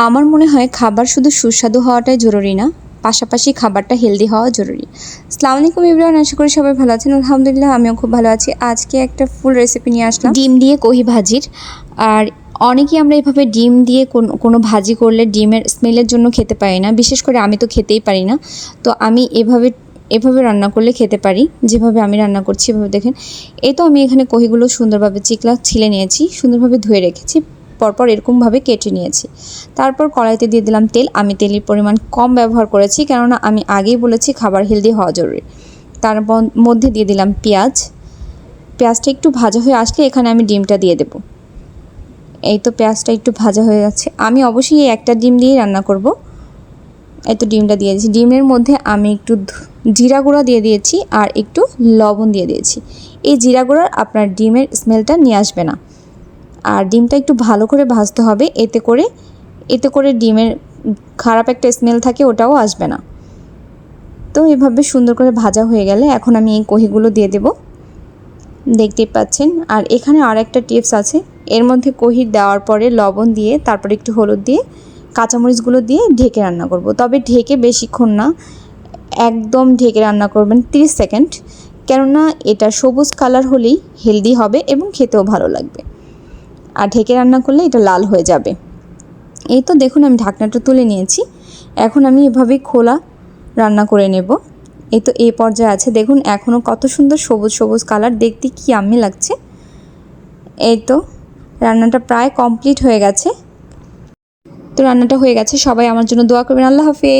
আমার মনে হয় খাবার শুধু সুস্বাদু হওয়াটাই জরুরি না, পাশাপাশি খাবারটা হেলদি হওয়া জরুরি। আসসালামু আলাইকুম ইব্রাহিম আশা করি সবাই ভালো আছেন। আলহামদুলিল্লাহ, আমিও খুব ভালো আছি। আজকে একটা ফুল রেসিপি নিয়ে আসলাম। ডিম দিয়ে কহি ভাজির। আর অনেকেই আমরা এভাবে ডিম দিয়ে কোন- কোনো ভাজি করলে ডিমের স্মেলের জন্য খেতে পারি না। বিশেষ করে আমি তো খেতেই পারি না। তো আমি এভাবে এভাবে রান্না করলে খেতে পারি। যেভাবে আমি রান্না করছি, এভাবে দেখেন। এই তো আমি এখানে কহিগুলো সুন্দরভাবে চিকলা, ছিলে নিয়েছি। সুন্দরভাবে ধুয়ে রেখেছি। পরপর এরকমভাবে কেটে নিয়েছি। তারপর কড়াইতে দিয়ে দিলাম তেল। আমি তেলের পরিমাণ কম ব্যবহার করেছি, কেননা আমি আগেই বলেছি খাবার হেলদি হওয়া জরুরি। তার মধ্যে দিয়ে দিলাম পেঁয়াজ। পেঁয়াজটা একটু ভাজা হয়ে আসলে এখানে আমি ডিমটা দিয়ে দেবো। এই তো পেঁয়াজটা একটু ভাজা হয়ে যাচ্ছে। আমি অবশ্যই এই একটা ডিম দিয়েই রান্না করব। এই তো ডিমটা দিয়ে দিয়েছি। ডিমের মধ্যে আমি একটু জিরা গুঁড়া দিয়ে দিয়েছি আর একটু লবণ দিয়ে দিয়েছি। এই জিরা গুঁড়ার আপনার ডিমের স্মেলটা নিয়ে আসবে না। আর ডিমটা একটু ভালো করে ভাজতে হবে। এতে করে এতে করে ডিমের খারাপ একটা স্মেল থাকে, ওটাও আসবে না। তো এভাবে সুন্দর করে ভাজা হয়ে গেলে এখন আমি এই কহিগুলো দিয়ে দেব। দেখতেই পাচ্ছেন। আর এখানে আর একটা টিপস আছে। এর মধ্যে কহি দেওয়ার পরে লবণ দিয়ে, তারপরে একটু হলুদ দিয়ে, কাঁচামরিচগুলো দিয়ে ঢেকে রান্না করব। তবে ঢেকে বেশিক্ষণ না, একদম ঢেকে রান্না করবেন 30 সেকেন্ড। কেননা এটা সবুজ কালার হলেই হেলদি হবে এবং খেতেও ভালো লাগবে। আর ঢেকে রান্না করলে এটা লাল হয়ে যাবে। এই তো দেখুন আমি ঢাকনাটা তুলে নিয়েছি। এখন আমি এভাবেই খোলা রান্না করে নেব। এই তো এই পর্যায়ে আছে। দেখুন এখনও কত সুন্দর সবুজ সবুজ কালার। দেখতে কি আমি লাগছে। এই তো রান্নাটা প্রায় কমপ্লিট হয়ে গেছে। তো রান্নাটা হয়ে গেছে। সবাই আমার জন্য দোয়া করবেন। আল্লাহ হাফেজ।